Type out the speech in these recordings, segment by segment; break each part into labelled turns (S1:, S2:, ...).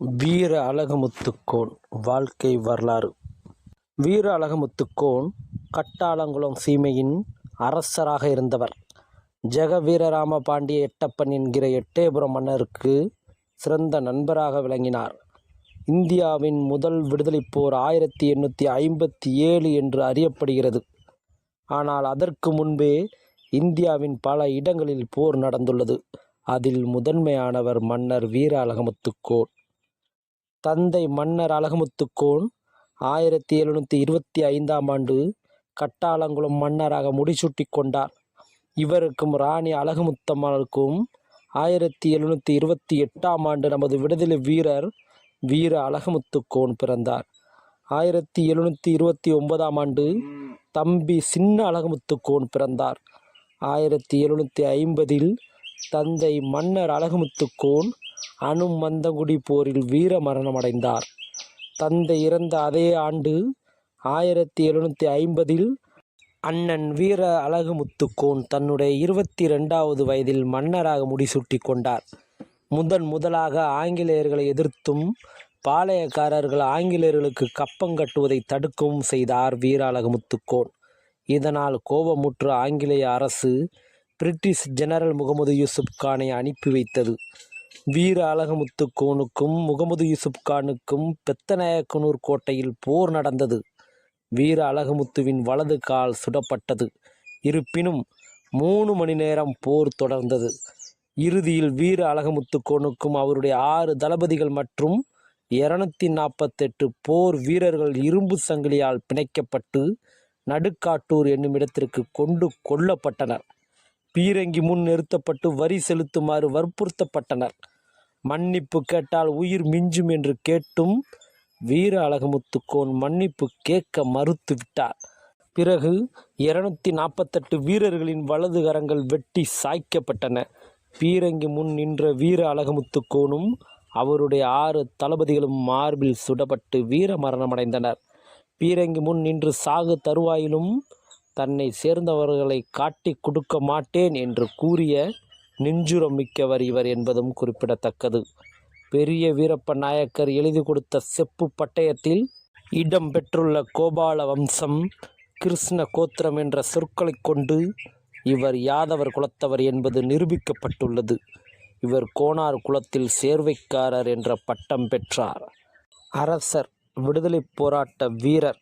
S1: வீர அழகுமுத்துக்கோன் வாழ்க்கை வரலாறு. வீர அழகுமுத்துக்கோன் கட்டாளங்குளம் சீமையின் அரசராக இருந்தவர். ஜெகவீரராம பாண்டிய எட்டப்பன் என்கிற எட்டயபுரம் மன்னருக்கு சிறந்த நண்பராக விளங்கினார். இந்தியாவின் முதல் விடுதலைப் போர் ஆயிரத்தி எண்ணூற்றி ஐம்பத்தி ஏழு என்று அறியப்படுகிறது. ஆனால் அதற்கு முன்பே இந்தியாவின் பல இடங்களில் போர் நடந்துள்ளது. அதில் முதன்மையானவர் மன்னர் வீர அழகமுத்துக்கோன். தந்தை மன்னர் அழகுமுத்துக்கோன் ஆயிரத்தி எழுநூற்றி இருபத்தி ஐந்தாம் ஆண்டு கட்டாளங்குளம் மன்னராக முடிசூட்டி கொண்டார். இவருக்கும் ராணி அழகுமுத்தம்மாளுக்கும் ஆயிரத்தி எழுநூற்றி இருபத்தி எட்டாம் ஆண்டு நமது விடுதலை வீரர் வீர அழகுமுத்துக்கோன் பிறந்தார். ஆயிரத்தி எழுநூற்றி இருபத்தி ஒன்பதாம் ஆண்டு தம்பி சின்ன அழகுமுத்துக்கோன் பிறந்தார். ஆயிரத்தி எழுநூற்றி ஐம்பதில் தந்தை மன்னர் அழகுமுத்துக்கோன் அனுமந்தங்குடி போரில் வீர மரணமடைந்தார். தந்தை இறந்த அதே ஆண்டு ஆயிரத்தி எழுநூற்றி ஐம்பதில் அண்ணன் வீர அழகுமுத்துக்கோன் தன்னுடைய இருபத்தி ரெண்டாவது வயதில் மன்னராக முடிசூட்டி கொண்டார். முதன் முதலாக ஆங்கிலேயர்களை எதிர்த்தும் பாளையக்காரர்கள் ஆங்கிலேயர்களுக்கு கப்பம் கட்டுவதை தடுக்கவும் செய்தார் வீர அழகுமுத்துக்கோன். இதனால் கோபமுற்ற ஆங்கிலேய அரசு பிரிட்டிஷ் ஜெனரல் முகமது யூசுப் கானை அனுப்பி வைத்தது. வீர அழகுமுத்துக்கோனுக்கும் முகமது யூசுப் கானுக்கும் பெத்தநாயக்கனூர் கோட்டையில் போர் நடந்தது. வீர அழகமுத்துவின் வலது கால் சுடப்பட்டது. இருப்பினும் மூணு மணி நேரம் போர் தொடர்ந்தது. இறுதியில் வீர அழகுமுத்துக்கோனுக்கும் அவருடைய ஆறு தளபதிகள் மற்றும் இருநூத்தி நாற்பத்தெட்டு போர் வீரர்கள் இரும்பு சங்கிலியால் பிணைக்கப்பட்டு நடுக்காட்டூர் என்னும் இடத்திற்கு கொண்டு கொல்லப்பட்டனர். பீரங்கி முன் நிறுத்தப்பட்டு வரி செலுத்துமாறு வற்புறுத்தப்பட்டனர். மன்னிப்பு கேட்டால் உயிர் மிஞ்சும் என்று கேட்டும் வீர அழகுமுத்துக்கோன் மன்னிப்பு கேட்க மறுத்து விட்டார் பிறகு இருநூத்தி நாற்பத்தெட்டு வீரர்களின் வலது கரங்கள் வெட்டி சாய்க்கப்பட்டன. பீரங்கி முன் நின்ற வீர அழகுமுத்துக்கோனும் அவருடைய ஆறு தளபதிகளும் மார்பில் சுடப்பட்டு வீர மரணமடைந்தனர். பீரங்கி முன் நின்று சாகு தருவாயிலும் தன்னை சேர்ந்தவர்களை காட்டிக் கொடுக்க மாட்டேன் என்று கூறிய நெஞ்சுரம் மிக்கவர் இவர் என்பதும் குறிப்பிடத்தக்கது. பெரிய வீரப்ப நாயக்கர் எழுதி கொடுத்த செப்பு பட்டயத்தில் இடம் பெற்றுள்ள கோபால வம்சம் கிருஷ்ண கோத்திரம் என்ற சொற்களைக் கொண்டு இவர் யாதவர் குலத்தவர் என்பது நிரூபிக்கப்பட்டுள்ளது. இவர் கோனார் குலத்தில் சேர்வைக்காரர் என்ற பட்டம் பெற்றார். அரசர் விடுதலைப் போராட்ட வீரர்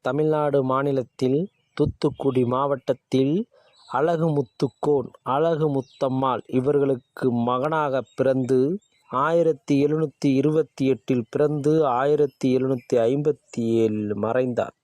S1: தமிழ்நாடு மாநிலத்தில் தூத்துக்குடி மாவட்டத்தில் அழகுமுத்துக்கோன் அழகுமுத்தம்மாள் இவர்களுக்கு மகனாக பிறந்து ஆயிரத்தி எழுநூற்றி இருபத்தி எட்டில் பிறந்து ஆயிரத்தி எழுநூற்றி ஐம்பத்தி ஏழில் மறைந்தார்.